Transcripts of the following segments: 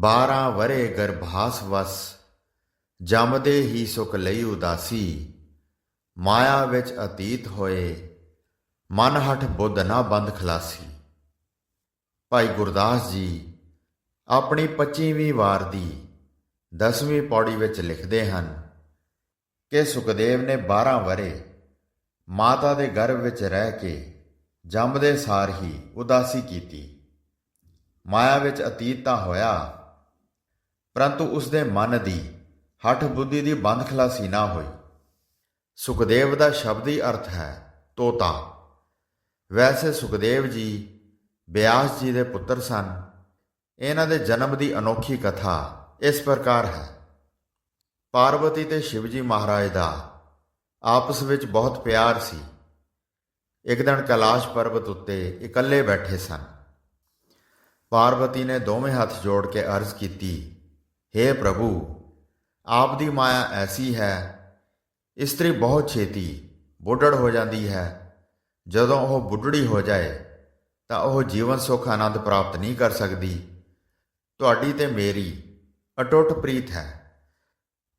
ਬਾਰਾਂ ਵਰੇ ਗਰਭਾਸ ਵਸ, ਜੰਮਦੇ ਹੀ ਸੁਖ ਲਈ ਉਦਾਸੀ, ਮਾਇਆ ਵਿੱਚ ਅਤੀਤ ਹੋਏ ਮਨ ਹਠ ਬੁੱਧ ਨਾ ਬੰਦ ਖਲਾਸੀ। ਭਾਈ ਗੁਰਦਾਸ ਜੀ, ਆਪਣੀ 25ਵੀਂ ਵਾਰ ਦੀ 10ਵੀਂ ਪੌੜੀ ਵਿੱਚ ਲਿਖਦੇ ਹਨ ਕਿ ਸੁਖਦੇਵ ਨੇ 12 ਵਰੇ ਮਾਤਾ ਦੇ ਗਰਭ ਵਿੱਚ ਰਹਿ ਕੇ ਜੰਮਦੇ ਸਾਰ ਹੀ ਉਦਾਸੀ ਕੀਤੀ। ਮਾਇਆ ਵਿੱਚ ਅਤੀਤ ਤਾਂ ਹੋਇਆ ਪਰੰਤੂ ਉਸ ਦੇ ਮਨ ਦੀ, ਹਠ ਬੁੱਧੀ ਦੀ ਬੰਦ ਖਲਾਸੀ ਨਾ ਹੋਈ। ਸੁਖਦੇਵ ਦਾ ਸ਼ਬਦੀ ਅਰਥ ਹੈ, ਤੋਤਾ। ਵੈਸੇ ਸੁਖਦੇਵ ਜੀ ਬਿਆਸ ਜੀ ਦੇ ਪੁੱਤਰ ਸਨ। ਇਹਨਾਂ ਦੇ ਜਨਮ ਦੀ ਅਨੋਖੀ ਕਥਾ ਇਸ ਪ੍ਰਕਾਰ ਹੈ। ਪਾਰਵਤੀ ਤੇ ਸ਼ਿਵਜੀ ਮਹਾਰਾਜ ਦਾ ਆਪਸ ਵਿੱਚ ਬਹੁਤ ਪਿਆਰ ਸੀ। ਇੱਕ ਦਿਨ ਕੈਲਾਸ਼ ਪਰਬਤ ਉੱਤੇ ਇਕੱਲੇ ਬੈਠੇ ਸਨ। ਪਾਰਵਤੀ ਨੇ ਦੋਵੇਂ ਹੱਥ ਜੋੜ ਕੇ ਅਰਜ਼ ਕੀਤੀ हे ਪ੍ਰਭੂ, ਆਪ ਦੀ ਮਾਇਆ ਐਸੀ ਹੈ, ਇਸਤਰੀ ਬਹੁਤ ਛੇਤੀ ਬੁੱਢੜ ਹੋ ਜਾਂਦੀ ਹੈ। ਜਦੋਂ ਉਹ ਬੁੱਢੜੀ ਹੋ ਜਾਏ, ਤਾਂ ਉਹ ਜੀਵਨ ਸੁੱਖ ਆਨੰਦ ਪ੍ਰਾਪਤ ਨਹੀਂ ਕਰ ਸਕਦੀ। ਤੁਹਾਡੀ ਤੇ ਮੇਰੀ ਅਟੁੱਟ ਪ੍ਰੀਤ ਹੈ।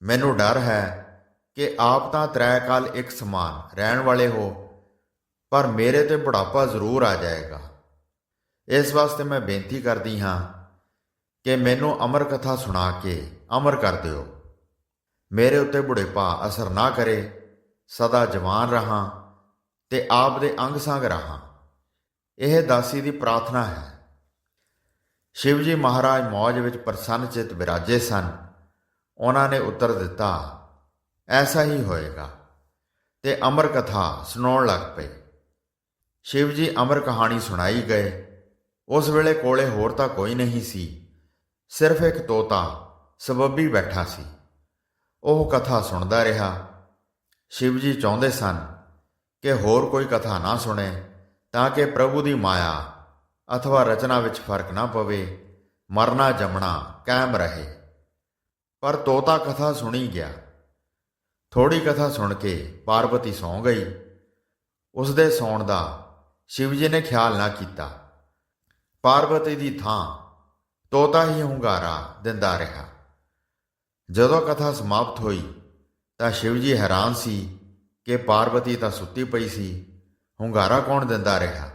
ਮੈਨੂੰ ਡਰ ਹੈ ਕਿ ਆਪ ਤਾਂ ਤ੍ਰੈ ਕਾਲ ਇੱਕ ਸਮਾਨ ਰਹਿਣ ਵਾਲੇ ਹੋ, ਪਰ ਮੇਰੇ ਤੇ ਬੁਢਾਪਾ ਜ਼ਰੂਰ ਆ ਜਾਏਗਾ। ਇਸ ਵਾਸਤੇ ਮੈਂ ਬੇਨਤੀ ਕਰਦੀ ਹਾਂ ਕਿ ਮੈਨੂੰ ਅਮਰ ਕਥਾ ਸੁਣਾ ਕੇ ਅਮਰ ਕਰ ਦਿਓ। ਮੇਰੇ ਉੱਤੇ ਬੁਢੇਪਾ ਅਸਰ ਨਾ ਕਰੇ। ਸਦਾ ਜਵਾਨ ਰਹਾ ਤੇ ਆਪ ਦੇ ਅੰਗ ਸੰਗ ਰਹਾ। ਇਹ ਦਾਸੀ ਦੀ ਪ੍ਰਾਰਥਨਾ ਹੈ। ਸ਼ਿਵਜੀ ਮਹਾਰਾਜ ਮੌਜ ਵਿੱਚ ਪ੍ਰਸੰਨ ਚਿਤ ਵਿਰਾਜੇ ਸਨ। ਉਹਨਾਂ ਨੇ ਉੱਤਰ ਦਿੱਤਾ, ਐਸਾ ਹੀ ਹੋਏਗਾ। ਤੇ ਅਮਰ ਕਥਾ ਸੁਣਾਉਣ ਲੱਗ ਪਏ। ਸ਼ਿਵ ਜੀ ਅਮਰ ਕਹਾਣੀ ਸੁਣਾਈ ਗਏ। ਉਸ ਵੇਲੇ ਕੋਲੇ ਹੋਰ ਤਾਂ ਕੋਈ ਨਹੀਂ ਸੀ। ਸਿਰਫ ਇੱਕ ਤੋਤਾ, ਸਬੱਬੀ ਬੈਠਾ ਸੀ। ਉਹ ਕਥਾ ਸੁਣਦਾ ਰਿਹਾ। ਸ਼ਿਵ ਜੀ ਚਾਹੁੰਦੇ ਸਨ ਕਿ ਹੋਰ ਕੋਈ ਕਥਾ ਨਾ ਸੁਣੇ ਤਾਂ ਕਿ ਪ੍ਰਭੂ ਦੀ ਮਾਇਆ ਅਥਵਾ ਰਚਨਾ ਵਿੱਚ ਫ਼ਰਕ ਨਾ ਪਵੇ, ਮਰਨਾ ਜਮਣਾ ਕਾਇਮ ਰਹੇ। ਪਰ ਤੋਤਾ ਕਥਾ ਸੁਣੀ ਗਿਆ। ਥੋੜੀ ਕਥਾ ਸੁਣ ਕੇ ਪਾਰਵਤੀ ਸੌਂ ਗਈ। ਉਸ ਦੇ ਸੌਣ ਦਾ ਸ਼ਿਵ ਜੀ ਨੇ ਖਿਆਲ ਨਾ ਕੀਤਾ। ਪਾਰਵਤੀ ਦੀ ਥਾਂ ਤੋਤਾ ਹੀ ਹੁੰਗਾਰਾ ਦਿੰਦਾ ਰਿਹਾ। ਜਦੋਂ ਕਥਾ ਸਮਾਪਤ ਹੋਈ, ਤਾਂ ਸ਼ਿਵਜੀ ਹੈਰਾਨ ਸੀ ਕਿ ਪਾਰਵਤੀ ਤਾਂ ਸੁੱਤੀ ਪਈ ਸੀ। ਹੁੰਗਾਰਾ ਕੌਣ ਦਿੰਦਾ ਰਿਹਾ?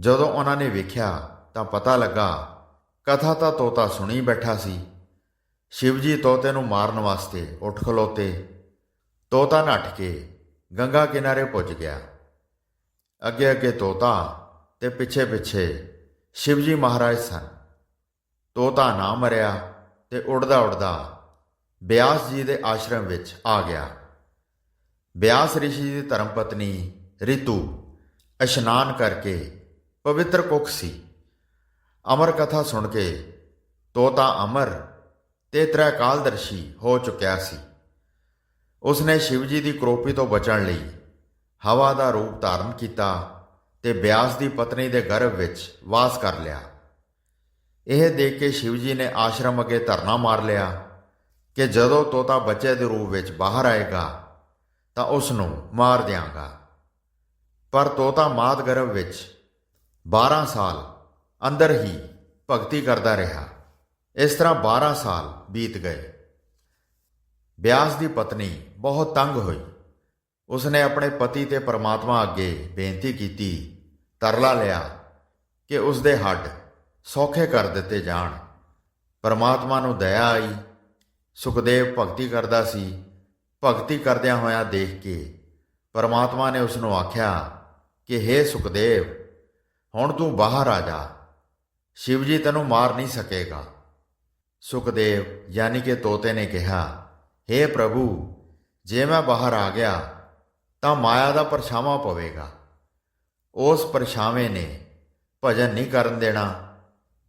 ਜਦੋਂ ਉਹਨਾਂ ਨੇ ਵੇਖਿਆ, ਤਾਂ ਪਤਾ ਲੱਗਾ, ਕਥਾ ਤਾਂ ਤੋਤਾ ਸੁਣੀ ਬੈਠਾ ਸੀ। ਸ਼ਿਵਜੀ ਤੋਤੇ ਨੂੰ ਮਾਰਨ ਵਾਸਤੇ ਉੱਠ ਖਲੋਤੇ। ਤੋਤਾ ਨੱਠ ਕੇ ਗੰਗਾ ਕਿਨਾਰੇ ਪੁੱਜ ਗਿਆ। ਅੱਗੇ ਅੱਗੇ ਤੋਤਾ ਤੇ ਪਿੱਛੇ ਪਿੱਛੇ ਸ਼ਿਵਜੀ ਮਹਾਰਾਜ ਸਨ। ਤੋਤਾ ਨਾ ਮਰਿਆ ਤੇ ਉੜਦਾ ਉੜਦਾ ਬਿਆਸ ਜੀ ਦੇ ਆਸ਼ਰਮ ਵਿੱਚ ਆ ਗਿਆ। ਬਿਆਸ ਰਿਸ਼ੀ ਦੀ ਧਰਮ ਪਤਨੀ ਰਿਤੂ ਇਸ਼ਨਾਨ ਕਰਕੇ ਪਵਿੱਤਰ ਕੁੱਖ ਸੀ। ਅਮਰ ਕਥਾ ਸੁਣ ਕੇ ਤੋਤਾ ਅਮਰ ਤੇ ਤ੍ਰੈਕਾਲਦਰਸ਼ੀ ਹੋ ਚੁੱਕਿਆ ਸੀ। ਉਸਨੇ ਸ਼ਿਵਜੀ ਦੀ ਕਰੋਪੀ ਤੋਂ ਬਚਣ ਲਈ ਹਵਾ ਦਾ ਰੂਪ ਧਾਰਨ ਕੀਤਾ ਤੇ ਬਿਆਸ ਦੀ ਪਤਨੀ ਦੇ ਗਰਭ ਵਿੱਚ ਵਾਸ ਕਰ ਲਿਆ। ਇਹ ਦੇਖ ਕੇ ਸ਼ਿਵਜੀ ਨੇ ਆਸ਼ਰਮ ਅੱਗੇ ਧਰਨਾ ਮਾਰ ਲਿਆ ਕਿ ਜਦੋਂ ਤੋਤਾ ਬੱਚੇ ਦੇ ਰੂਪ ਵਿੱਚ ਬਾਹਰ ਆਏਗਾ ਤਾਂ ਉਸ ਨੂੰ ਮਾਰ ਦਿਆਂਗਾ। ਪਰ ਤੋਤਾ ਮਾਤ ਗਰਭ ਵਿੱਚ 12 ਸਾਲ ਅੰਦਰ ਹੀ ਭਗਤੀ ਕਰਦਾ ਰਿਹਾ। ਇਸ ਤਰ੍ਹਾਂ 12 ਸਾਲ ਬੀਤ ਗਏ। ਬਿਆਸ ਦੀ ਪਤਨੀ ਬਹੁਤ ਤੰਗ ਹੋਈ। ਉਸਨੇ ਆਪਣੇ ਪਤੀ ਤੇ ਪਰਮਾਤਮਾ ਅੱਗੇ ਬੇਨਤੀ ਕੀਤੀ, ਤਰਲਾ ਲਿਆ ਕਿ ਉਸ ਦੇ ਹੱਡ ਸੌਖੇ ਕਰ ਦਿੱਤੇ ਜਾਣ। ਪਰਮਾਤਮਾ ਨੂੰ ਦਇਆ ਆਈ। ਸੁਖਦੇਵ ਭਗਤੀ ਕਰਦਾ ਸੀ। ਭਗਤੀ ਕਰਦਿਆਂ ਹੋਇਆਂ ਦੇਖ ਕੇ ਪਰਮਾਤਮਾ ਨੇ ਉਸ ਨੂੰ ਆਖਿਆ ਕਿ हे ਸੁਖਦੇਵ, ਹੁਣ ਤੂੰ ਬਾਹਰ ਆ ਜਾ। ਸ਼ਿਵਜੀ ਤੈਨੂੰ ਮਾਰ ਨਹੀਂ ਸਕੇਗਾ। ਸੁਖਦੇਵ ਯਾਨੀ ਕਿ ਤੋਤੇ ਨੇ ਕਿਹਾ हे ਪ੍ਰਭੂ, ਜੇ ਮੈਂ ਬਾਹਰ ਆ ਗਿਆ, ਤਾਂ ਮਾਇਆ ਦਾ ਪਰਛਾਵਾਂ ਪਵੇਗਾ। ਉਸ ਪਰਛਾਵੇਂ ਨੇ ਭਜਨ ਨਹੀਂ ਕਰਨ ਦੇਣਾ।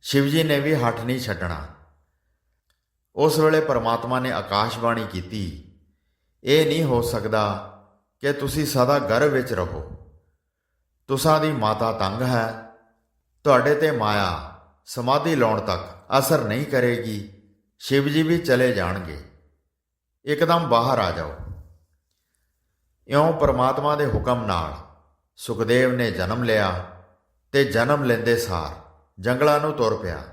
ਸ਼ਿਵਜੀ ਨੇ ਵੀ ਹੱਠ ਨਹੀਂ ਛੱਡਣਾ। ਉਸ ਵੇਲੇ ਪਰਮਾਤਮਾ ਨੇ ਆਕਾਸ਼ਬਾਣੀ ਕੀਤੀ, ਇਹ ਨਹੀਂ ਹੋ ਸਕਦਾ ਕਿ ਤੁਸੀਂ ਸਦਾ ਗਰਭ ਵਿੱਚ ਰਹੋ। ਤੁਸਾਂ ਦੀ ਮਾਤਾ ਤੰਗ ਹੈ, ਤੁਹਾਡੇ ਤੇ ਮਾਇਆ ਸਮਾਧੀ ਲਾਉਣ ਤੱਕ ਅਸਰ ਨਹੀਂ ਕਰੇਗੀ, ਸ਼ਿਵਜੀ ਵੀ ਚਲੇ ਜਾਣਗੇ। ਇੱਕਦਮ ਬਾਹਰ ਆ ਜਾਓ। ਇਉਂ ਪਰਮਾਤਮਾ ਦੇ ਹੁਕਮ ਨਾਲ ਸੁਖਦੇਵ ਨੇ ਜਨਮ ਲਿਆ ਤੇ ਜਨਮ ਲੈਂਦੇ ਸਾਰ ਜੰਗਲਾਂ ਨੂੰ ਤੁਰ ਪਿਆ।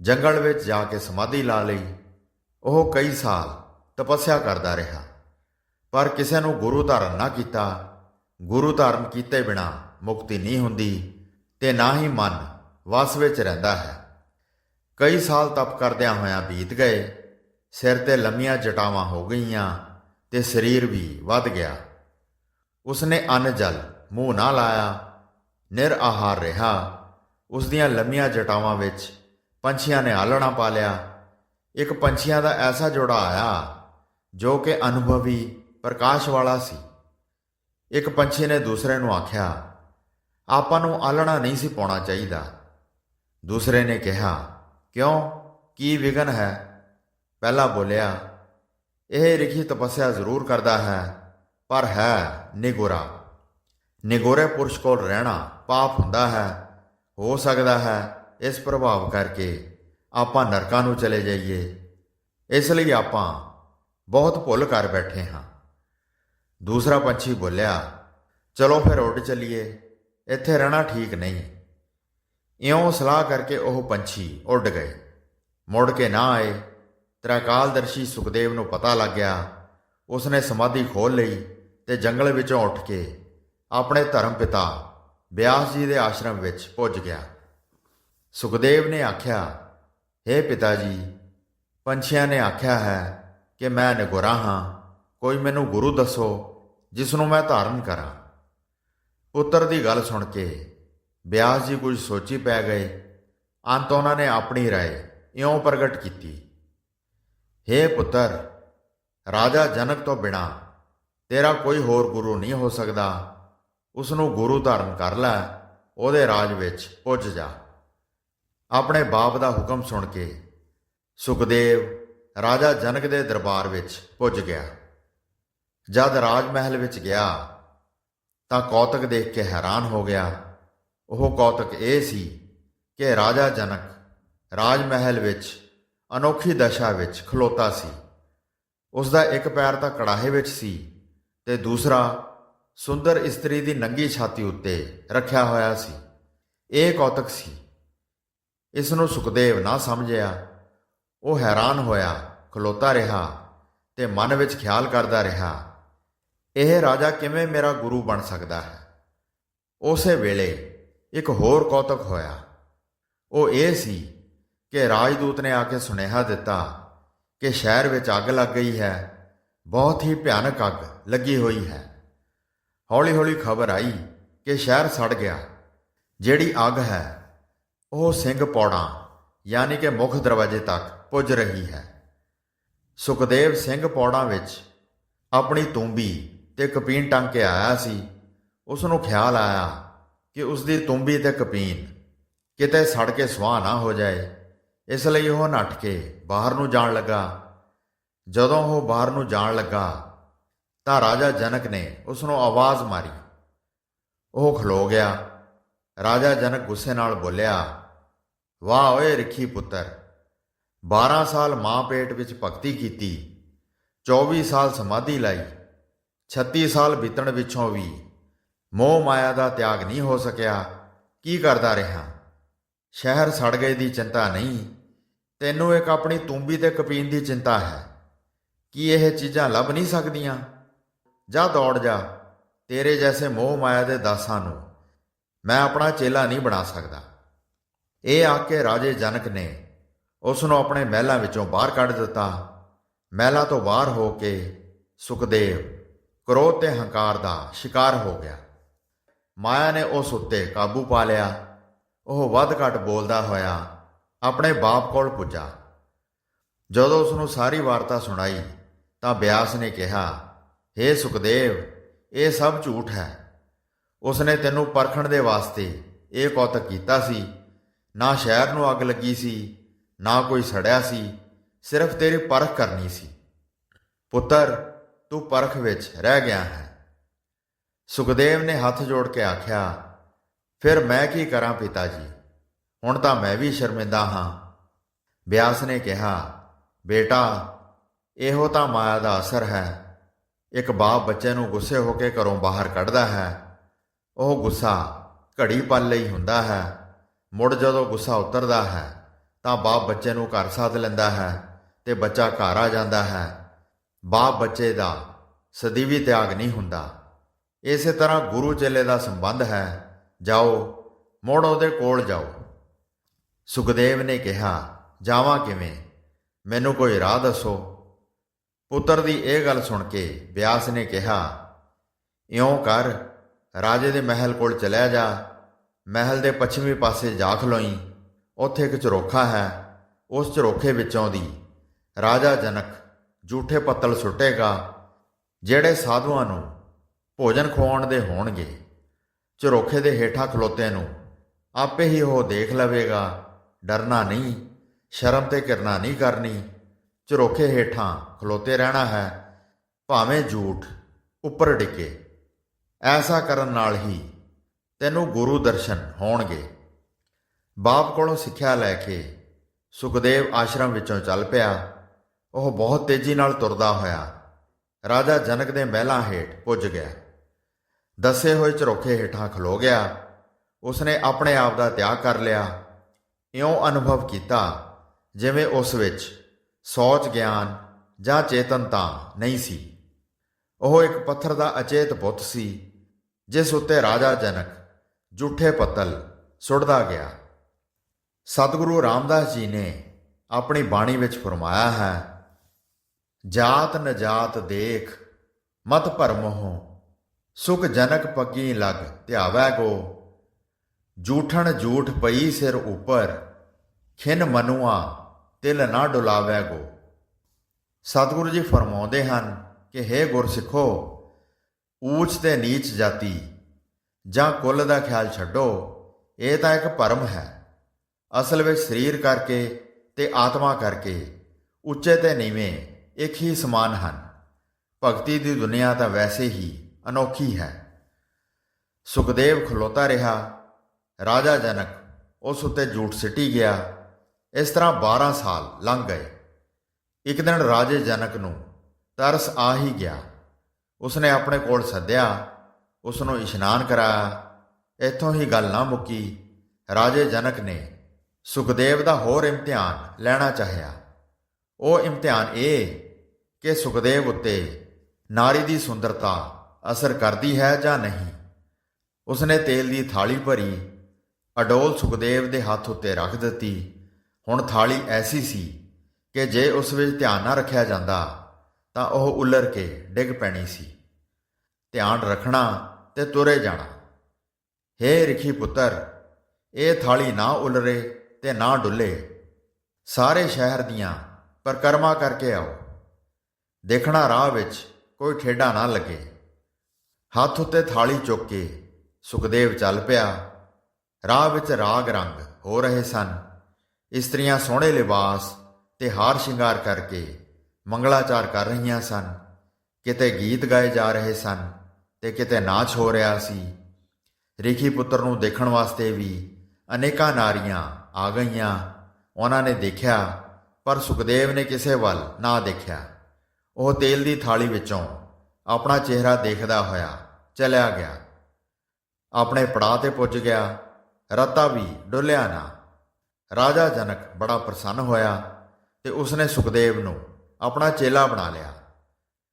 ਜੰਗਲ ਵਿੱਚ ਜਾ ਕੇ ਸਮਾਧੀ ਲਾ ਲਈ। ਉਹ ਕਈ ਸਾਲ ਤਪੱਸਿਆ ਕਰਦਾ ਰਿਹਾ। ਪਰ ਕਿਸੇ ਨੂੰ ਗੁਰੂ ਧਾਰਨ ਨਾ ਕੀਤਾ। ਗੁਰੂ ਧਾਰਨ ਕੀਤੇ ਬਿਨਾ ਮੁਕਤੀ ਨਹੀਂ ਹੁੰਦੀ ਤੇ ਨਾ ਹੀ ਮਨ ਵਸ ਵਿੱਚ ਰਹਿੰਦਾ ਹੈ। ਕਈ ਸਾਲ ਤਪ ਕਰਦਿਆਂ ਹੋਇਆਂ ਬੀਤ ਗਏ। ਸਿਰ ਤੇ ਲੰਮੀਆਂ ਜਟਾਵਾਂ ਹੋ ਗਈਆਂ ਤੇ ਸਰੀਰ ਵੀ ਵੱਧ ਗਿਆ। ਉਸਨੇ ਅੰਨ ਜਲ ਮੂੰਹ ਨਾ ਲਾਇਆ। ਨਿਰ ਆਹਾਰ ਰਿਹਾ। ਉਸ ਦੀਆਂ ਲੰਮੀਆਂ ਜਟਾਵਾਂ ਵਿੱਚ ਪੰਛੀਆਂ ਨੇ ਆਲਣਾ ਪਾ ਲਿਆ। ਇੱਕ ਪੰਛੀਆਂ ਦਾ ਐਸਾ ਜੋੜਾ ਆਇਆ ਜੋ ਕਿ ਅਨੁਭਵੀ ਪ੍ਰਕਾਸ਼ ਵਾਲਾ ਸੀ। ਇੱਕ ਪੰਛੀ ਨੇ ਦੂਸਰੇ ਨੂੰ ਆਖਿਆ, ਆਪਾਂ ਨੂੰ ਆਲਣਾ ਨਹੀਂ ਸੀ ਪਾਉਣਾ ਚਾਹੀਦਾ। ਦੂਸਰੇ ਨੇ ਕਿਹਾ, ਕਿਉਂ? ਕੀ ਵਿਗਨ ਹੈ? ਪਹਿਲਾ ਬੋਲਿਆ, ਇਹ ਰਿਖੀ ਤਪੱਸਿਆ ਜ਼ਰੂਰ ਕਰਦਾ ਹੈ, ਪਰ ਹੈ ਨਿਗੋਰਾ। ਨਿਗੋਰੇ ਪੁਰਸ਼ ਕੋਲ ਰਹਿਣਾ ਪਾਪ ਹੁੰਦਾ ਹੈ। ਹੋ ਸਕਦਾ ਹੈ ਇਸ ਪ੍ਰਭਾਵ ਕਰਕੇ ਆਪਾਂ ਨਰਕਾਂ ਨੂੰ ਚਲੇ ਜਾਈਏ। ਇਸ ਲਈ ਆਪਾਂ ਬਹੁਤ ਭੁੱਲ ਕਰ ਬੈਠੇ ਹਾਂ। ਦੂਸਰਾ ਪੰਛੀ ਬੋਲਿਆ, ਚਲੋ ਫਿਰ ਉੱਡ ਚੱਲੀਏ, ਇੱਥੇ ਰਹਿਣਾ ਠੀਕ ਨਹੀਂ। ਇਉਂ ਸਲਾਹ ਕਰਕੇ ਉਹ ਪੰਛੀ ਉੱਡ ਗਏ। ਮੁੜ ਕੇ ਨਾ ਆਏ। ਤ੍ਰੈਕਾਲਦਰਸ਼ੀ ਸੁਖਦੇਵ ਨੂੰ ਪਤਾ ਲੱਗ ਗਿਆ। ਉਸਨੇ ਸਮਾਧੀ ਖੋਲ ਲਈ ਤੇ ਜੰਗਲ ਵਿੱਚੋਂ ਉੱਠ ਕੇ ਆਪਣੇ ਧਰਮ ਪਿਤਾ ਬਿਆਸ ਜੀ ਦੇ ਆਸ਼ਰਮ ਵਿੱਚ ਪੁੱਜ ਗਿਆ। ਸੁਖਦੇਵ ਨੇ ਆਖਿਆ हे ਪਿਤਾ ਜੀ, ਪੰਛੀਆਂ ਨੇ ਆਖਿਆ ਹੈ ਕਿ ਮੈਂ ਨਿਗੋਰਾ ਹਾਂ। ਕੋਈ ਮੈਨੂੰ ਗੁਰੂ ਦੱਸੋ ਜਿਸ ਨੂੰ ਮੈਂ ਧਾਰਨ ਕਰਾਂ? ਪੁੱਤਰ ਦੀ ਗੱਲ ਸੁਣ ਕੇ ਬਿਆਸ ਜੀ ਕੁਝ ਸੋਚੀ ਪੈ ਗਏ। ਅੰਤ ਉਹਨਾਂ ਨੇ ਆਪਣੀ ਰਾਏ ਇਉਂ ਪ੍ਰਗਟ ਕੀਤੀ हे ਪੁੱਤਰ, ਰਾਜਾ ਜਨਕ ਤੋਂ ਬਿਨਾ ਤੇਰਾ ਕੋਈ ਹੋਰ ਗੁਰੂ ਨਹੀਂ ਹੋ ਸਕਦਾ। ਉਸ ਨੂੰ ਗੁਰੂ ਧਾਰਨ ਕਰ ਲੈ, ਉਹਦੇ ਰਾਜ ਵਿੱਚ ਪੁੱਜ ਜਾ। ਆਪਣੇ ਬਾਪ ਦਾ ਹੁਕਮ ਸੁਣ ਕੇ ਸੁਖਦੇਵ ਰਾਜਾ ਜਨਕ ਦੇ ਦਰਬਾਰ ਵਿੱਚ ਪੁੱਜ ਗਿਆ। ਜਦ ਰਾਜ ਮਹਿਲ ਵਿੱਚ ਗਿਆ, ਤਾਂ ਕੌਤਕ ਦੇਖ ਕੇ ਹੈਰਾਨ ਹੋ ਗਿਆ। ਉਹ ਕੌਤਕ ਇਹ ਸੀ ਕਿ ਰਾਜਾ ਜਨਕ ਰਾਜ ਮਹਿਲ ਵਿੱਚ ਅਨੋਖੀ ਦਸ਼ਾ ਵਿੱਚ ਖਲੋਤਾ ਸੀ। ਉਸ ਦਾ ਇੱਕ ਪੈਰ ਤਾਂ ਕੜਾਹੇ ਵਿੱਚ ਸੀ ਤੇ ਦੂਸਰਾ ਸੁੰਦਰ ਇਸਤਰੀ ਦੀ ਨੰਗੀ ਛਾਤੀ ਉੱਤੇ ਰੱਖਿਆ ਹੋਇਆ ਸੀ। ਇਹ ਕੌਤਕ ਸੀ। ਇਸ ਨੂੰ ਸੁਖਦੇਵ ਨਾ ਸਮਝਿਆ। ਉਹ ਹੈਰਾਨ ਹੋਇਆ, ਖਲੋਤਾ ਰਿਹਾ ਤੇ ਮਨ ਵਿੱਚ ਖਿਆਲ ਕਰਦਾ ਰਿਹਾ, ਇਹ ਰਾਜਾ ਕਿਵੇਂ ਮੇਰਾ ਗੁਰੂ ਬਣ ਸਕਦਾ ਹੈ? ਉਸੇ ਵੇਲੇ ਇੱਕ ਹੋਰ ਕੌਤਕ ਹੋਇਆ। ਉਹ ਇਹ ਸੀ ਕਿ ਰਾਜਦੂਤ ਨੇ ਆ ਕੇ ਸੁਨੇਹਾ ਦਿੱਤਾ ਕਿ ਸ਼ਹਿਰ ਵਿੱਚ ਅੱਗ ਲੱਗ ਗਈ ਹੈ, ਬਹੁਤ ਹੀ ਭਿਆਨਕ ਅੱਗ ਲੱਗੀ ਹੋਈ ਹੈ। ਹੌਲੀ-ਹੌਲੀ ਖਬਰ ਆਈ ਕਿ ਸ਼ਹਿਰ ਸੜ ਗਿਆ। ਜਿਹੜੀ ਅੱਗ ਹੈ, ਉਹ ਸਿੰਘ ਪੌੜਾਂ, ਯਾਨੀ ਕਿ ਮੁੱਖ ਦਰਵਾਜ਼ੇ ਤੱਕ ਪੁੱਜ ਰਹੀ ਹੈ। ਸੁਖਦੇਵ ਸਿੰਘ ਪੌੜਾਂ ਵਿੱਚ ਆਪਣੀ ਤੂੰਬੀ ਤੇ ਕਪੀਨ ਟੰਗ ਕੇ ਆਇਆ ਸੀ। ਉਸ ਨੂੰ ਖਿਆਲ ਆਇਆ ਕਿ ਉਸ ਦੀ ਤੂੰਬੀ ਤੇ ਕਪੀਨ ਕਿਤੇ ਸੜ ਕੇ ਸੁਆਹ ਨਾ ਹੋ ਜਾਏ। ਇਸ ਲਈ ਉਹ ਨੱਠ ਕੇ ਬਾਹਰ ਨੂੰ ਜਾਣ ਲੱਗਾ। ਜਦੋਂ ਉਹ ਬਾਹਰ ਨੂੰ ਜਾਣ ਲੱਗਾ ਤਾਂ ਰਾਜਾ ਜਨਕ ਨੇ ਉਸ ਨੂੰ ਆਵਾਜ਼ ਮਾਰੀ। ਉਹ ਖਲੋ ਗਿਆ। ਰਾਜਾ ਜਨਕ ਗੁੱਸੇ ਨਾਲ ਬੋਲਿਆ, ਵਾਹ ਓਏ ਰਿਖੀ ਪੁੱਤਰ 12 ਸਾਲ ਮਾਂ ਪੇਟ ਵਿੱਚ ਭਗਤੀ ਕੀਤੀ 24 ਸਾਲ ਸਮਾਧੀ ਲਾਈ 36 ਸਾਲ ਬੀਤਣ ਵਿੱਚੋਂ ਵੀ ਮੋਹ ਮਾਇਆ ਦਾ ਤਿਆਗ ਨਹੀਂ ਹੋ ਸਕਿਆ, ਕੀ ਕਰਦਾ ਰਿਹਾ? ਸ਼ਹਿਰ ਸੜ ਗਏ ਦੀ ਚਿੰਤਾ ਨਹੀਂ, ਤੈਨੂੰ ਇੱਕ ਆਪਣੀ ਤੂੰਬੀ ਤੇ ਕਪੀਨ ਦੀ ਚਿੰਤਾ ਹੈ। ਕੀ ਇਹ ਚੀਜ਼ਾਂ ਲੱਭ ਨਹੀਂ ਸਕਦੀਆਂ? ਜਾ ਦੌੜ ਜਾ, ਤੇਰੇ ਜੈਸੇ ਮੋਹ ਮਾਇਆ ਦੇ ਦਾਸਾਂ ਨੂੰ ਮੈਂ ਆਪਣਾ ਚੇਲਾ ਨਹੀਂ ਬਣਾ ਸਕਦਾ। ਇਹ ਆ ਕੇ ਰਾਜੇ ਜਨਕ ਨੇ ਉਸ ਨੂੰ ਆਪਣੇ ਮਹਿਲਾਂ ਵਿੱਚੋਂ ਬਾਹਰ ਕੱਢ ਦਿੱਤਾ। ਮਹਿਲਾਂ ਤੋਂ ਬਾਹਰ ਹੋ ਕੇ ਸੁਖਦੇਵ ਕ੍ਰੋਧ ਤੇ ਹੰਕਾਰ ਦਾ ਸ਼ਿਕਾਰ ਹੋ ਗਿਆ। ਮਾਇਆ ਨੇ ਉਸ ਉੱਤੇ ਕਾਬੂ ਪਾ ਲਿਆ। ਉਹ ਵੱਧ ਘੱਟ ਬੋਲਦਾ ਹੋਇਆ ਆਪਣੇ ਬਾਪ ਕੋਲ ਪੁੱਜਾ। ਜਦੋਂ ਉਸ ਨੂੰ ਸਾਰੀ ਵਾਰਤਾ ਸੁਣਾਈ ਤਾਂ ਬਿਆਸ ਨੇ ਕਿਹਾ हे ਸੁਖਦੇਵ, ਇਹ ਸਭ ਝੂਠ ਹੈ। ਉਸਨੇ ਤੈਨੂੰ ਪਰਖਣ ਦੇ ਵਾਸਤੇ ਇਹ ਕੌਤਕ ਕੀਤਾ ਸੀ। ਨਾ ਸ਼ਹਿਰ ਨੂੰ ਅੱਗ ਲੱਗੀ ਸੀ, ਨਾ ਕੋਈ ਸੜਿਆ ਸੀ, ਸਿਰਫ ਤੇਰੀ ਪਰਖ ਕਰਨੀ ਸੀ। ਪੁੱਤਰ, ਤੂੰ ਪਰਖ ਵਿੱਚ ਰਹਿ ਗਿਆ ਹੈ। ਸੁਖਦੇਵ ਨੇ ਹੱਥ ਜੋੜ ਕੇ ਆਖਿਆ, ਫਿਰ ਮੈਂ ਕੀ ਕਰਾਂ ਪਿਤਾ ਜੀ? ਹੁਣ ਤਾਂ ਮੈਂ ਵੀ ਸ਼ਰਮਿੰਦਾ ਹਾਂ। ਬਿਆਸ ਨੇ ਕਿਹਾ, ਬੇਟਾ, ਇਹੋ ਤਾਂ ਮਾਇਆ ਦਾ ਅਸਰ ਹੈ। ਇੱਕ ਬਾਪ ਬੱਚੇ ਨੂੰ ਗੁੱਸੇ ਹੋ ਕੇ ਘਰੋਂ ਬਾਹਰ ਕੱਢਦਾ ਹੈ। ਉਹ ਗੁੱਸਾ ਘੜੀ ਪਲ ਲਈ ਹੁੰਦਾ ਹੈ। ਮੁੜ ਜਦੋਂ ਗੁੱਸਾ ਉਤਰਦਾ ਹੈ, ਤਾਂ ਬਾਪ ਬੱਚੇ ਨੂੰ ਘਰ ਸਾਧ ਲੈਂਦਾ ਹੈ ਤੇ ਬੱਚਾ ਘਰ ਆ ਜਾਂਦਾ ਹੈ। ਬਾਪ ਬੱਚੇ ਦਾ ਸਦੀਵੀ ਤਿਆਗ ਨਹੀਂ ਹੁੰਦਾ। ਇਸੇ ਤਰ੍ਹਾਂ ਗੁਰੂ ਚੇਲੇ ਦਾ ਸੰਬੰਧ ਹੈ। ਜਾਓ, ਮੋੜ ਉਹਦੇ ਕੋਲ ਜਾਓ। ਸੁਖਦੇਵ ਨੇ ਕਿਹਾ, ਜਾਵਾਂ ਕਿਵੇਂ? ਮੈਨੂੰ ਕੋਈ ਰਾਹ ਦੱਸੋ। ਪੁੱਤਰ ਦੀ ਇਹ ਗੱਲ ਸੁਣ ਕੇ ਬਿਆਸ ਨੇ ਕਿਹਾ, ਇਉਂ ਕਰ, ਰਾਜੇ ਦੇ ਮਹਿਲ ਕੋਲ ਚਲਿਆ ਜਾ। ਮਹਿਲ ਦੇ ਪੱਛਮੀ ਪਾਸੇ ਜਾ ਖਲੋਈ ਉੱਥੇ ਇੱਕ ਝਰੋਖਾ ਹੈ, ਉਸ ਝਰੋਖੇ ਵਿੱਚੋਂ ਦੀ। ਰਾਜਾ ਜਨਕ ਝੂਠੇ ਪੱਤਲ ਸੁੱਟੇਗਾ, ਜਿਹੜੇ ਸਾਧੂਆਂ ਨੂੰ ਭੋਜਨ ਖਵਾਉਣ ਦੇ ਹੋਣਗੇ। ਝਰੋਖੇ ਦੇ ਹੇਠਾਂ ਖਲੋਤੇ ਨੂੰ ਆਪੇ ਹੀ ਉਹ ਦੇਖ ਲਵੇਗਾ। ਡਰਨਾ ਨਹੀਂ, ਸ਼ਰਮ ਤੇ ਕਿਰਨਾ ਨਹੀਂ ਕਰਨੀ। ਝਰੋਖੇ ਹੇਠਾਂ ਖਲੋਤੇ ਰਹਿਣਾ ਹੈ, ਭਾਵੇਂ ਝੂਠ ਉੱਪਰ ਡਿੱਗੇ। ਐਸਾ ਕਰਨ ਨਾਲ ਹੀ ਤੈਨੂੰ ਗੁਰੂ ਦਰਸ਼ਨ ਹੋਣਗੇ। ਬਾਪ ਕੋਲੋਂ ਸਿੱਖਿਆ ਲੈ ਕੇ ਸੁਖਦੇਵ ਆਸ਼ਰਮ ਵਿੱਚੋਂ ਚੱਲ ਪਿਆ। ਉਹ ਬਹੁਤ ਤੇਜ਼ੀ ਨਾਲ ਤੁਰਦਾ ਹੋਇਆ। ਰਾਜਾ ਜਨਕ ਦੇ ਮਹਿਲਾਂ ਹੇਠ ਪੁੱਜ ਗਿਆ। ਦੱਸੇ ਹੋਏ ਝਰੋਖੇ ਹੇਠਾਂ ਖਲੋ ਗਿਆ। ਉਸਨੇ ਆਪਣੇ ਆਪ ਦਾ ਤਿਆਗ ਕਰ ਲਿਆ। ਇਉਂ ਅਨੁਭਵ ਕੀਤਾ ਜਿਵੇਂ ਉਸ ਵਿੱਚ ਸੋਚ ਗਿਆਨ ਜਾਂ ਚੇਤਨਤਾ ਨਹੀਂ ਸੀ। ਉਹ ਇੱਕ ਪੱਥਰ ਦਾ ਅਚੇਤ ਬੁੱਤ ਸੀ, ਜਿਸ ਉੱਤੇ ਰਾਜਾ ਜਨਕ ਜੂਠੇ ਪੱਤਲ ਸੁੱਟਦਾ ਗਿਆ। ਸਤਿਗੁਰੂ ਰਾਮਦਾਸ ਜੀ ਨੇ ਆਪਣੀ ਬਾਣੀ ਵਿੱਚ ਫਰਮਾਇਆ ਹੈ, ਜਾਤ ਨਜਾਤ ਦੇਖ, ਮਤ ਭਰਮਹੁ ਸੁਖ ਜਨਕ ਪੱਗੀ ਲਗ ਧਿਆਵੈ ਗੋ। ਜੂਠਣ ਜੂਠ ਪਈ ਸਿਰ ਉਪਰ, ਖਿਨ ਮਨੁਆ ਤਿਲ ਨਾ ਡੁਲਾਵੈ ਗੋ ਸਤਿਗੁਰੂ ਜੀ ਫਰਮਾਉਂਦੇ ਹਨ ਕਿ हे ਗੁਰਸਿੱਖੋ, ਊਚ ਤੇ ਨੀਚ ਜਾਤੀ ਜਾਂ ਕੁੱਲ ਦਾ ਖਿਆਲ ਛੱਡੋ, ਇਹ ਤਾਂ ਇੱਕ ਭਰਮ ਹੈ। ਅਸਲ ਵਿੱਚ ਸਰੀਰ ਕਰਕੇ ਤੇ ਆਤਮਾ ਕਰਕੇ ਉੱਚੇ ਤੇ ਨੀਵੇਂ ਇੱਕ ਹੀ ਸਮਾਨ ਹਨ। ਭਗਤੀ ਦੀ ਦੁਨੀਆ ਤਾਂ ਵੈਸੇ ਹੀ ਅਨੋਖੀ ਹੈ। ਸੁਖਦੇਵ ਖਲੋਤਾ ਰਿਹਾ। ਰਾਜਾ ਜਨਕ ਉਸ ਉੱਤੇ ਝੂਠ ਸਿੱਟੀ ਗਿਆ। ਇਸ ਤਰ੍ਹਾਂ 12 ਸਾਲ ਲੰਘ ਗਏ। ਇੱਕ ਦਿਨ ਰਾਜੇ ਜਨਕ ਨੂੰ ਤਰਸ ਆ ਹੀ ਗਿਆ। ਉਸਨੇ ਆਪਣੇ ਕੋਲ ਸੱਦਿਆ ਉਸ ਨੂੰ ਇਸ਼ਨਾਨ ਕਰਾਇਆ। ਇੱਥੋਂ ਹੀ ਗੱਲ ਨਾ ਮੁੱਕੀ। ਰਾਜੇ ਜਨਕ ਨੇ ਸੁਖਦੇਵ ਦਾ ਹੋਰ ਇਮਤਿਹਾਨ ਲੈਣਾ ਚਾਹਿਆ। ਉਹ ਇਮਤਿਹਾਨ ਇਹ ਕਿ ਸੁਖਦੇਵ ਉੱਤੇ ਨਾਰੀ ਦੀ ਸੁੰਦਰਤਾ ਅਸਰ ਕਰਦੀ ਹੈ ਜਾਂ ਨਹੀਂ। ਉਸਨੇ ਤੇਲ ਦੀ ਥਾਲੀ ਭਰੀ ਅਡੋਲ ਸੁਖਦੇਵ ਦੇ ਹੱਥ ਉੱਤੇ ਰੱਖ ਦਿੱਤੀ। ਹੁਣ ਥਾਲੀ ਐਸੀ ਸੀ ਕਿ ਜੇ ਉਸ ਵਿੱਚ ਧਿਆਨ ਨਾ ਰੱਖਿਆ ਜਾਂਦਾ, ਤਾਂ ਉਹ ਉਲਰ ਕੇ ਡਿੱਗ ਪੈਣੀ ਸੀ। ਧਿਆਨ ਰੱਖਣਾ ਤੇ ਤੁਰੇ ਜਾਣਾ। ਹੇ ਰਿਖੀ ਪੁੱਤਰ, ਇਹ ਥਾਲੀ ਨਾ ਉਲਰੇ ਤੇ ਨਾ ਡੁੱਲੇ। ਸਾਰੇ ਸ਼ਹਿਰ ਦੀਆਂ ਪਰਕਰਮਾ ਕਰਕੇ ਆਓ। ਦੇਖਣਾ ਰਾਹ ਵਿੱਚ ਕੋਈ ਠੇਡਾ ਨਾ ਲੱਗੇ। ਹੱਥ ਉੱਤੇ ਥਾਲੀ ਚੁੱਕ ਕੇ ਸੁਖਦੇਵ ਚੱਲ ਪਿਆ। ਰਾਹ ਵਿੱਚ ਰਾਗ ਰੰਗ ਹੋ ਰਹੇ ਸਨ। ਇਸਤਰੀਆਂ ਸੋਹਣੇ ਲਿਬਾਸ ਤੇ ਹਾਰ ਸ਼ਿੰਗਾਰ ਕਰਕੇ ਮੰਗਲਾਚਾਰ ਕਰ ਰਹੀਆਂ ਸਨ। ਕਿਤੇ ਗੀਤ ਗਾਏ ਜਾ ਰਹੇ ਸਨ ਤੇ ਕਿਤੇ ਨਾਚ ਹੋ ਰਿਹਾ ਸੀ। ਰਿਖੀ ਪੁੱਤਰ ਨੂੰ ਦੇਖਣ ਵਾਸਤੇ ਵੀ ਅਨੇਕਾਂ ਨਾਰੀਆਂ ਆ ਗਈਆਂ। ਉਹਨਾਂ ਨੇ ਦੇਖਿਆ, ਪਰ ਸੁਖਦੇਵ ਨੇ ਕਿਸੇ ਵੱਲ ਨਾ ਦੇਖਿਆ। ਉਹ ਤੇਲ ਦੀ ਥਾਲੀ ਵਿੱਚੋਂ ਆਪਣਾ ਚਿਹਰਾ ਦੇਖਦਾ ਹੋਇਆ ਚਲਿਆ ਗਿਆ। ਆਪਣੇ ਪੜਾਅ ਤੇ ਪੁੱਜ ਗਿਆ। ਰਤਾ ਵੀ ਡੁੱਲਿਆ ਨਾ। ਰਾਜਾ ਜਨਕ ਬੜਾ ਪ੍ਰਸੰਨ ਹੋਇਆ ਤੇ ਉਸਨੇ ਸੁਖਦੇਵ ਨੂੰ ਆਪਣਾ ਚੇਲਾ ਬਣਾ ਲਿਆ।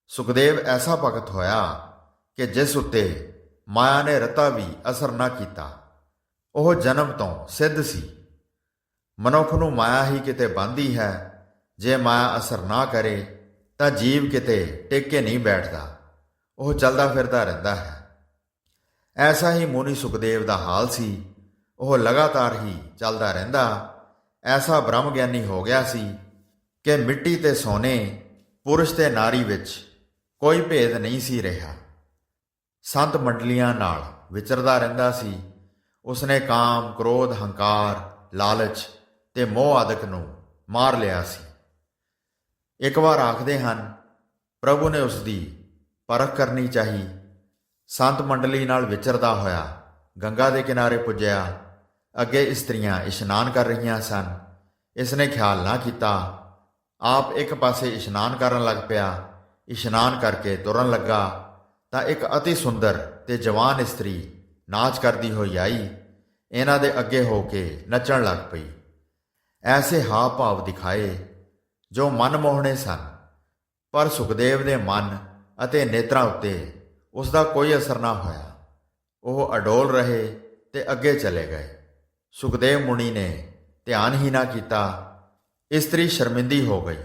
ਸੁਖਦੇਵ ਐਸਾ ਭਗਤ ਹੋਇਆ ਕਿ ਜਿਸ ਉੱਤੇ ਮਾਇਆ ਨੇ ਰਤਾ ਵੀ ਅਸਰ ਨਾ ਕੀਤਾ। ਉਹ ਜਨਮ ਤੋਂ ਸਿੱਧ ਸੀ। ਮਨੁੱਖ ਨੂੰ ਮਾਇਆ ਹੀ ਕਿਤੇ ਬੰਦੀ ਹੈ। ਜੇ ਮਾਇਆ ਅਸਰ ਨਾ ਕਰੇ, ਤਾਂ ਜੀਵ ਕਿਤੇ ਟਿਕ ਨਹੀਂ ਬੈਠਦਾ। ਉਹ ਚੱਲਦਾ ਫਿਰਦਾ ਰਹਿੰਦਾ ਹੈ। ਐਸਾ ਹੀ ਮੋਨੀ ਸੁਖਦੇਵ ਦਾ ਹਾਲ ਸੀ। ਉਹ ਲਗਾਤਾਰ ਹੀ ਚੱਲਦਾ ਰਹਿੰਦਾ। ਐਸਾ ਬ੍ਰਹਮ ਗਿਆਨੀ ਹੋ ਗਿਆ ਸੀ ਕਿ ਮਿੱਟੀ ਤੇ ਸੋਨੇ ਪੁਰਸ਼ ਤੇ ਨਾਰੀ ਵਿੱਚ ਕੋਈ ਭੇਦ ਨਹੀਂ ਸੀ ਰਿਹਾ। ਸੰਤ ਮੰਡਲੀਆਂ ਨਾਲ ਵਿਚਰਦਾ ਰਹਿੰਦਾ ਸੀ। ਉਸਨੇ ਕਾਮ, ਕ੍ਰੋਧ, ਹੰਕਾਰ, ਲਾਲਚ ਤੇ ਮੋਹ ਆਦਿਕ ਨੂੰ ਮਾਰ ਲਿਆ ਸੀ। ਇੱਕ ਵਾਰ ਆਖਦੇ ਹਨ ਪ੍ਰਭੂ ਨੇ ਉਸ ਦੀ ਪਰਖ ਕਰਨੀ ਚਾਹੀ। ਸੰਤ ਮੰਡਲੀ ਨਾਲ ਵਿਚਰਦਾ ਹੋਇਆ ਗੰਗਾ ਦੇ ਕਿਨਾਰੇ ਪੁੱਜਿਆ। ਅੱਗੇ ਇਸਤਰੀਆਂ ਇਸ਼ਨਾਨ ਕਰ ਰਹੀਆਂ ਸਨ। ਇਸ ਨੇ ਖਿਆਲ ਨਾ ਕੀਤਾ। ਆਪ ਇੱਕ ਪਾਸੇ ਇਸ਼ਨਾਨ ਕਰਨ ਲੱਗ ਪਿਆ। ਇਸ਼ਨਾਨ ਕਰਕੇ ਤੁਰਨ ਲੱਗਾ। ਤਾਂ ਇੱਕ ਅਤੀ ਸੁੰਦਰ ਤੇ ਜਵਾਨ ਇਸਤਰੀ ਨਾਚ ਕਰਦੀ ਹੋਈ ਆਈ। ਇਹਨਾਂ ਦੇ ਅੱਗੇ ਹੋ ਕੇ ਨੱਚਣ ਲੱਗ ਪਈ। ਐਸੇ ਹਾਵ ਭਾਵ ਦਿਖਾਏ ਜੋ ਮਨ ਮੋਹਣੇ ਸਨ। ਪਰ ਸੁਖਦੇਵ ਦੇ ਮਨ ਅਤੇ ਨੇਤਰਾਂ ਉੱਤੇ ਉਸ ਦਾ ਕੋਈ ਅਸਰ ਨਾ ਹੋਇਆ। ਉਹ ਅਡੋਲ ਰਹੇ ਤੇ ਅੱਗੇ ਚਲੇ ਗਏ। ਸੁਖਦੇਵ ਮੁਨੀ ਨੇ ਧਿਆਨ ਹੀ ਨਾ ਕੀਤਾ। ਇਸਤਰੀ ਸ਼ਰਮਿੰਦੀ ਹੋ ਗਈ।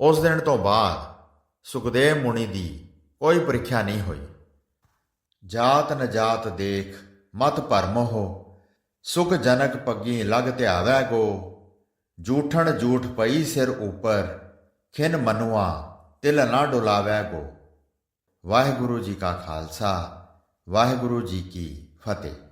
ਉਸ ਦਿਨ ਤੋਂ ਬਾਅਦ ਸੁਖਦੇਵ ਮੁਨੀ ਦੀ ਕੋਈ ਪ੍ਰੀਖਿਆ ਨਹੀਂ ਹੋਈ। ਜਾਤ ਨ ਜਾਤ ਦੇਖ ਮਤ ਭਰਮ ਹੋ। ਸੁਖ ਜਨਕ ਪੱਗੀ ਲਗ ਧਿਆਵੈ ਗੋ। ਜੂਠਣ ਜੂਠ ਪਈ ਸਿਰ ਉਪਰ। ਖਿਨ ਮਨੁਆ ਤਿਲ ਨਾ ਡੁਲਾਵੈ ਗੋ। ਵਾਹਿਗੁਰੂ ਜੀ ਕਾ ਖਾਲਸਾ। ਵਾਹਿਗੁਰੂ ਜੀ ਕੀ ਫਤਿਹ।